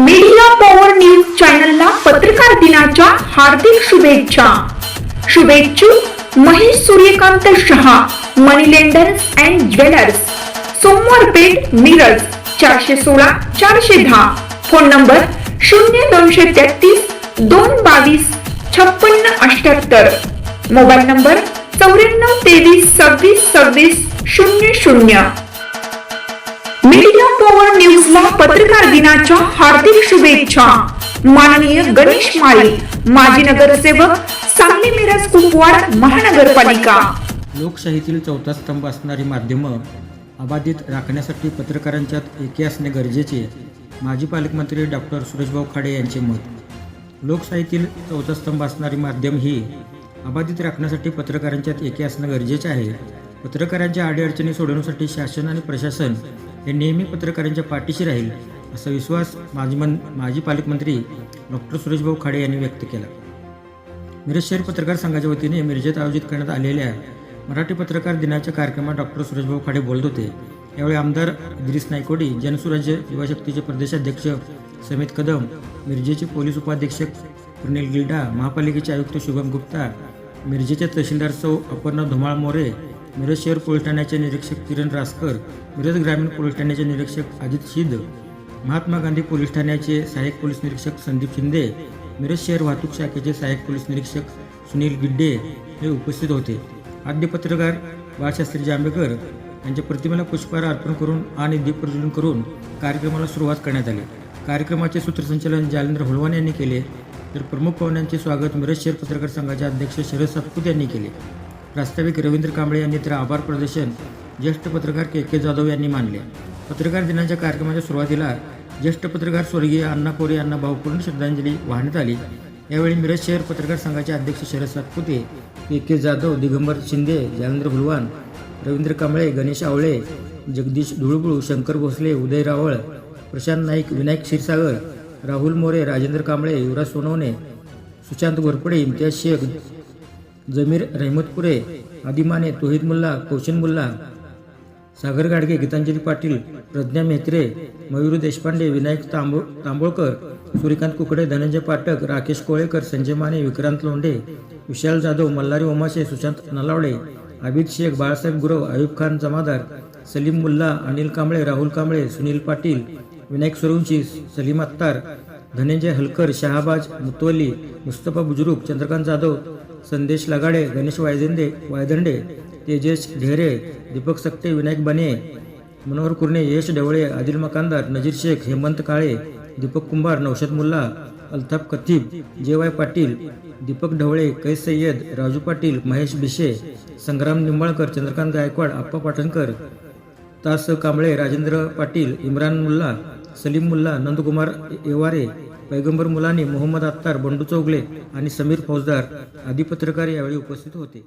Media power news चॅनलला पत्रकार दिनाच्या हार्दिक शुभेच्छा. शुभेच्छू Mahesh Suryakant Shah money lenders and jewellers Somwar Peth Miraj चारशे सोळा चारशे दहा. फोन नंबर शून्य दोनशे तेहतीस दोन बावीस छप्पन्न अठ्याहत्तर. मोबाईल नंबर चौऱ्याण्णव तेवीस सव्वीस सव्वीस शून्य शून्य. मीडिया पॉवर पत्रकार दिनाच्या हार्दिक शुभेच्छा. माननीय गणेश माळी माजी नगरसेवक सांगली मिरज कुपवाड महानगरपालिका. लोकशाहीतील चौथा स्तंभ असणारी माध्यमं अबाधित राखण्यासाठी पत्रकारांच्यात एकी असणे गरजेचे माजी पालकमंत्री डॉक्टर सुरेशभाऊ खाडे यांचे मत. लोकशाहीतील चौथा स्तंभ असणारी माध्यम ही अबाधित राखण्यासाठी पत्रकारांच्यात एकी असणं गरजेचे आहे. पत्रकारांच्या अडीअडचणी सोडवण्यासाठी शासन आणि प्रशासन हे नेहमी पत्रकारांच्या पाठीशी राहील असा विश्वास माजी मन माजी पालकमंत्री डॉक्टर सुरेशभाऊ खाडे यांनी व्यक्त केला. मिरज शहर पत्रकार संघाच्या वतीने मिरजेत आयोजित करण्यात आलेल्या मराठी पत्रकार दिनाच्या कार्यक्रमात डॉक्टर सुरेशभाऊ खाडे बोलत होते. यावेळी आमदार इद्रिस नायकोडी जनसुराज्य युवाशक्तीचे प्रदेशाध्यक्ष समित कदम मिरजेचे पोलीस उपाधीक्षक प्रनिल गिल्डा महापालिकेचे आयुक्त शुभम गुप्ता मिरजेचे तहसीलदार सौ अपर्णा धुमाळ मोरे मिरज शहर पोलीस ठाण्याचे निरीक्षक किरण रासकर मिरज ग्रामीण पोलीस ठाण्याचे निरीक्षक अजित शिद महात्मा गांधी पोलीस ठाण्याचे सहाय्यक पोलीस निरीक्षक संदीप शिंदे मिरज शहर वाहतूक शाखेचे सहाय्यक पोलीस निरीक्षक सुनील गिड्डे हे उपस्थित होते. आद्य पत्रकार बाळशास्त्री जांभेकर यांच्या प्रतिमेला पुष्पहार अर्पण करून आणि दीप प्रज्वलन करून कार्यक्रमाला सुरुवात करण्यात आली. कार्यक्रमाचे सूत्रसंचालन जालेंद्र होळवान यांनी केले. तर प्रमुख पाहुण्यांचे स्वागत मिरज शहर पत्रकार संघाचे अध्यक्ष शरद सातपुत यांनी केले. प्रास्ताविक रवींद्र कांबळे यांनी तर आभार प्रदर्शन ज्येष्ठ पत्रकार के के जाधव यांनी मानले. पत्रकार दिनाच्या कार्यक्रमाच्या सुरुवातीला ज्येष्ठ पत्रकार स्वर्गीय अण्णा कोरे यांना भावपूर्ण श्रद्धांजली वाहण्यात आली. यावेळी मिरज शहर पत्रकार संघाचे अध्यक्ष शरद सातपुते के के जाधव दिगंबर शिंदे जालेंद्र भुलवान रवींद्र कांबळे गणेश आवळे जगदीश धुळबुळू शंकर भोसले उदय रावळ प्रशांत नाईक विनायक क्षीरसागर राहुल मोरे राजेंद्र कांबळे युवराज सोनवणे सुशांत घोरपडे इम्तियाज शेख जमीर रहमतपुरे आदिमाने तोहिद मुल्ला कौशन मुल्ला सागर गाडगे गीतांजली पाटील प्रज्ञा मेहत्रे मयूर देशपांडे विनायक तांबो तांबोळकर सूर्यकांत कुकडे धनंजय पाठक राकेश कोळेकर संजय माने विक्रांत लोंढे विशाल जाधव मल्हारी ओमाशे सुशांत नलावडे आबिद शेख बाळासाहेब गुरव अयूब खान जमादार सलीम मुल्ला अनिल कांबळे राहुल कांबळे सुनील पाटील विनायक सुरवंशी सलीम अत्तार धनंजय हलकर शहाबाज मुतवली मुस्तफा बुजुर्ग चंद्रकांत जाधव संदेश लगाडे गणेश वायदिंदे वायदंडे तेजस ढेरे दीपक सक्ते विनायक बने मनोहर कुर्णे यश ढवळे आदिल मकानदार नजीर शेख हेमंत काळे दीपक कुंभार नौशद मुल्ला अल्ताफ कथीब जे वाय पाटील दीपक ढवळे कैस सय्यद राजू पाटील महेश भिशे संग्राम निंबाळकर चंद्रकांत गायकवाड आप्पा पाटणकर तास कांबळे राजेंद्र पाटील इम्रान मुल्ला सलीम मुल्ला नंदकुमार येवारे पैगंबर मुलानी मोहम्मद अत्तार बंडू चौगले आणि समीर फौजदार आदी पत्रकार यावेळी उपस्थित होते.